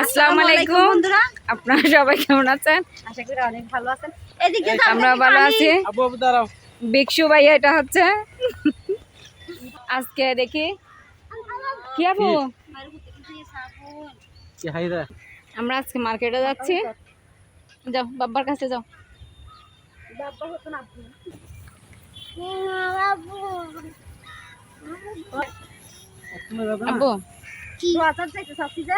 আসসালামু আলাইকুম বন্ধুরা। আপনারা সবাই কেমন আছেন? আশা করি অনেক ভালো আছেন। এদিকে আমরা ভালো আছি। আবু আবু দাঁড়াও। বিক্ষু ভাইয়া এটা হচ্ছে। আজকে দেখি। কি আপু কি? হাই রে? আমরা আজকে মার্কেটে যাচ্ছি। যাও বাবার কাছে যাও। আব্বু। কি? যাইতে চাচ্ছি যে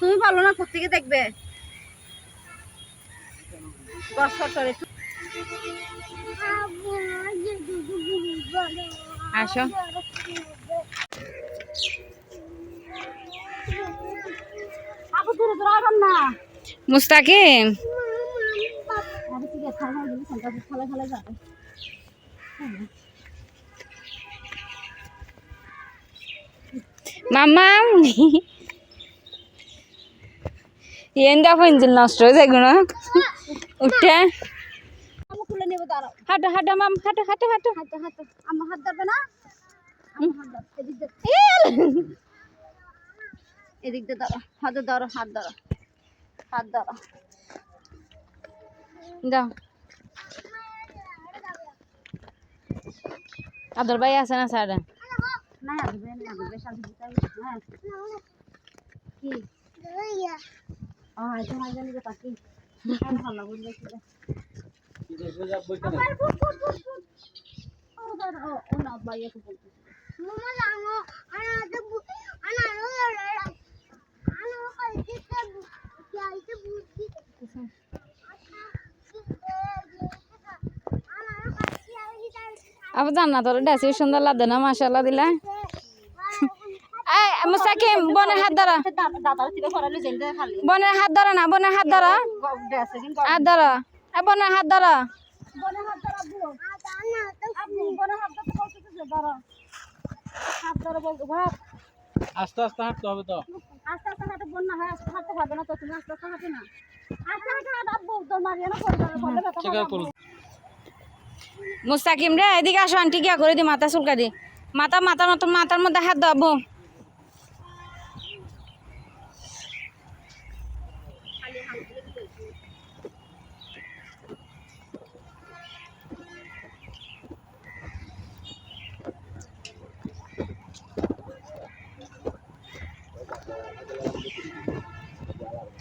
তুমি ভালো না কোথেকে দেখবে। আসো। মুস্তাকিম। মামা মাম হাঁটো হাঁটো হাঁটো হাতে হাতে আমার হাত ধরবে না আমার হাত ধর এদিক দিয়ে ধরো হাতে ধরো হাত ধরো হাত ধরো যাও আদর ভাই আছে না স্যার না আসবে না আসবে শান্তি দিতে হবে হ্যাঁ কি আবার জান্নাত তোর ড্রেসে সুন্দর লাগে না মাশাআল্লাহ দিলা? মুস্তাকিম হাত বোনের হাত ধরো না বোনের হাত ধরো? হাত ধরো। এই বোনের হাত ভাব। আস্তে আস্তে হাঁটতে হবে তো। আস্তে আস্তে হাঁটে বন্যা হয় আস্তে হাঁটতে পারবে না তো তুমি আস্তে আস্তে হাঁটে না। আস্তে আস্তে হাঁট তোর মারিয়ে না পড়ে যাবে বলে ব্যথা ঠিক পাবে আছে করুন মুস্তাকিম রে এদিকে আসো আন্টি গিয়া করে দি মাথা চুলকা দি। মাথা মাথার মতো মাথার মধ্যে হাত দাও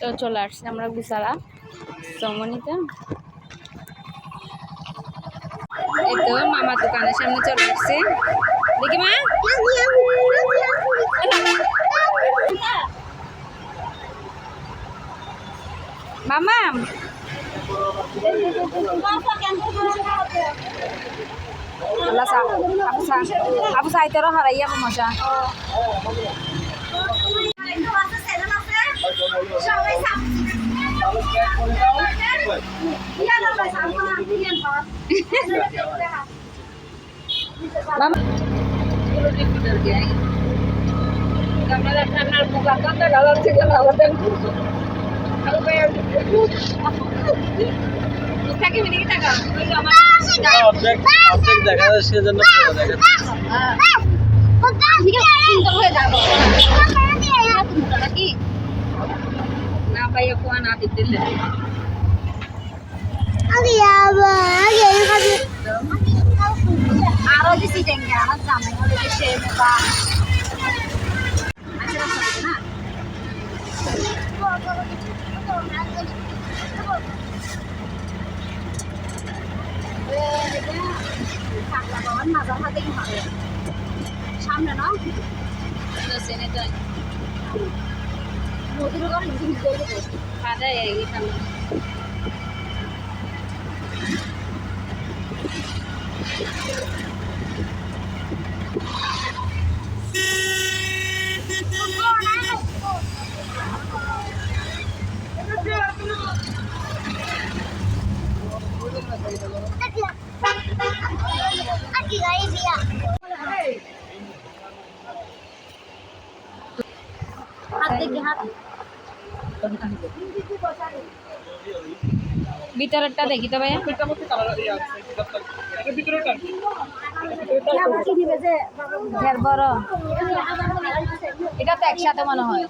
তো চলে আসছি আমরা গুসারা। সমনিতে এই তো মামা দোকানের সামনে চলে আসছে। দেখি মা। মামা। সা আপু সা আপু সাইতে রো হারাই আপু মশা অর্ধেক অর্ধেক দেখা যায় সেজন্য পুরো দেখা যায়। না ভাই আপু না দিতে আরও বেশি দেখবে আমার জামাই হলে যে সে বা আচ্ছা রাস্তা না কাকলা বাবার মাজার হাতেই হবে সামনে না মধুর করে জিনিস করে দেবো pada ya ভিতরেরটা দেখি তো ভাইয়া। বড় এটা তো একসাথে মনে হয়।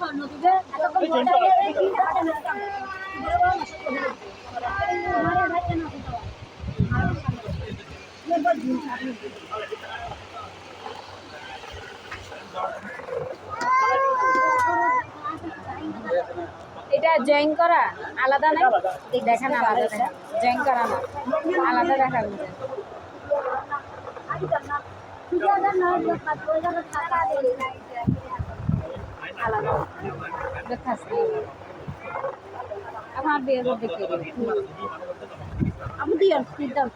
এটা জয়েন করা? আলাদা না দেখেন আলাদা দেখা জয়েন করা না। আলাদা দেখা যায়। আমার বিয়ে দেখে আমি স্পিড দাও।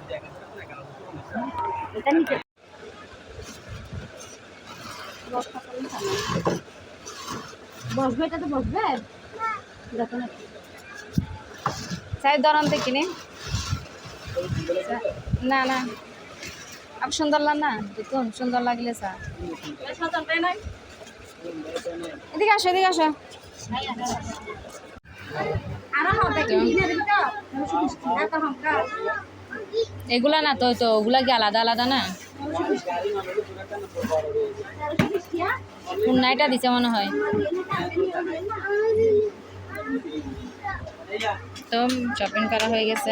এটা বসবে এটা তো বসবে চাই দরান থেকে নে। না না। আপ সুন্দর লাগ না? দেখুন, সুন্দর লাগলে চা। এদিকে আসো এদিকে আসো। আরও হবে এগুলা না, তো তো, ওগুলা কি আলাদা আলাদা না? টাকা দিছে মনে হয়। তো শপিং করা হয়ে গেছে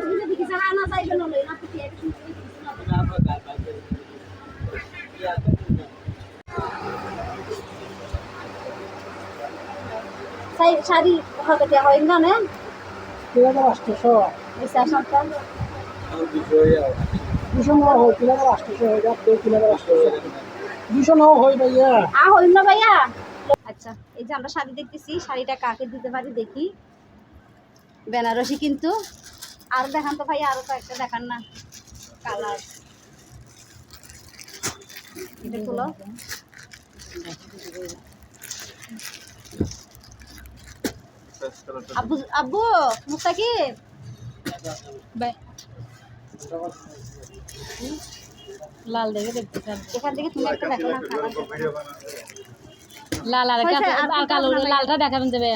দিনে দিকে সারা না যাইবে না লই না তো কি সাই শাড়ি হবে দেওয়া হয় না না কীভাবে আসতেছো বিচার সন্তান দুশো হয় দুশো হয় ভাইয়া। আ না ভাইয়া? আচ্ছা এই যে আমরা শাড়ি দেখতেছি শাড়িটা কাকে দিতে পারি দেখি। বেনারসি কিন্তু। আর দেখান তো ভাইয়া আরও কয়েকটা দেখান না। কালার। এটা খুলো আব্বু আব্বু মুস্তাকিব বাই। লাল দেখে দেখতে এখান থেকে তুমি একটা দেখো না লাল আর আর কালো লালটা দেখাবেন যাবে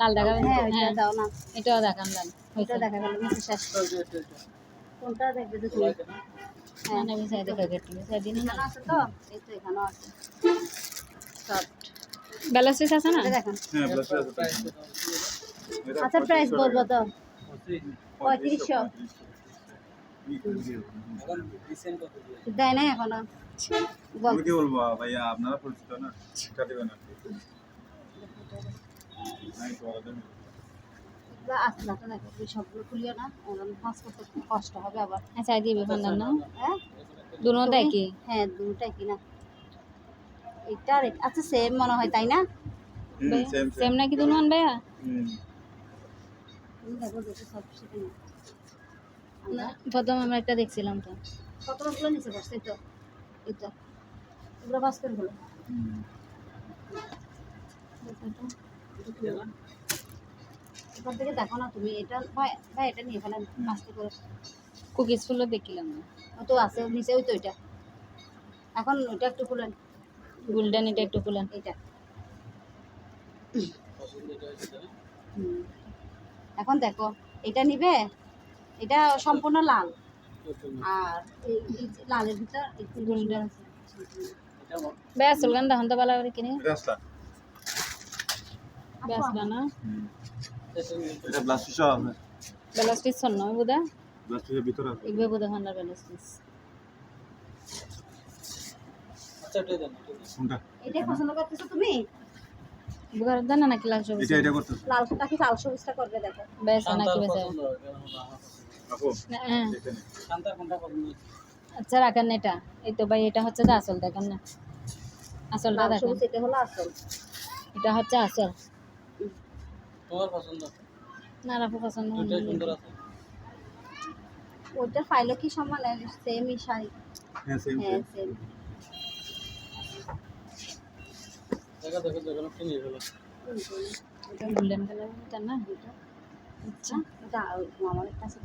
লাল দেখাবেন হ্যাঁ হ্যাঁ। দাও না। এটাও দেখান লাল। ওইটা দেখা গেল শেষ কোনটা দেখবে তুমি? হ্যাঁ আমি সাইড দেখে কেটে সাইড দিন না আছে তো? এই তো এখানেও আছে। সফট ব্যালেন্স আছে না? এটা দেখেন। আচ্ছা প্রাইস বলব তো? পঁয়ত্রিশশো। দেয় নাই এখনও? বল। আমি কি বলব ভাইয়া আপনারা পরিচিত না? দেবেন কি। না না। কষ্ট হবে আবার। আচ্ছা দিবে ফান্দার না হ্যাঁ? কি? হ্যাঁ দুটাই কিনা এটা আচ্ছা সেম মনে হয় তাই না. সেম নাকি দুনো আনবে হুম। তুমি দেখো দেখো সব সেখানে না প্রথম আমরা একটা দেখছিলাম তো। কতগুলো নিচে বসছে তো। এই তো। এগুলো পাস করে হলো হুম। এখান থেকে দেখো না তুমি এটা ভাই ভাই এটা নিয়ে ফেলেন আস্তে করে। কুকিজ ফুলও দেখিলাম না। ও তো আছে নিচে ওই তো এটা। এখন ওইটা একটু খুলেন। গোল্ডেন এটা একটু খুলেন। এটা হুম। এখন দেখো এটা নিবে এটা সম্পূর্ণ লাল। আর লালের ভিতর একটু গোল্ডেন আছে। বেশ চলগান তখন তো ভালো করে কিনে। এটা? বেশ না। এটা ব্লাস্ট পিসও আছে বুদা ব্লাস্ট পিসের ভিতরে আছে ইগবে বুদা পিস কোনটা এটাই পছন্দ করতেছো তুমি? বুগার দানা নাকি লাল সবুজ? এটা এটা করতেছে। লাল নাকি লাল সবুজটা করবে দেখো। বেশ নাকি বেশ। হ্যাঁ। আচ্ছা রাখেন না এটা। এই তো ভাই এটা হচ্ছে যে আসল দেখেন না। আসলটা দেখেন। এটা হলো আসল। এটা হচ্ছে আসল। তোমার পছন্দ? না রাফু পছন্দ হয়নি। সুন্দর আছে। ওইটা ফাইলও কি সমান? সেমই শাড়ি। হ্যাঁ সেম হ্যাঁ সেম গোল্ডেন কালার না আচ্ছা এটা আমার কাছে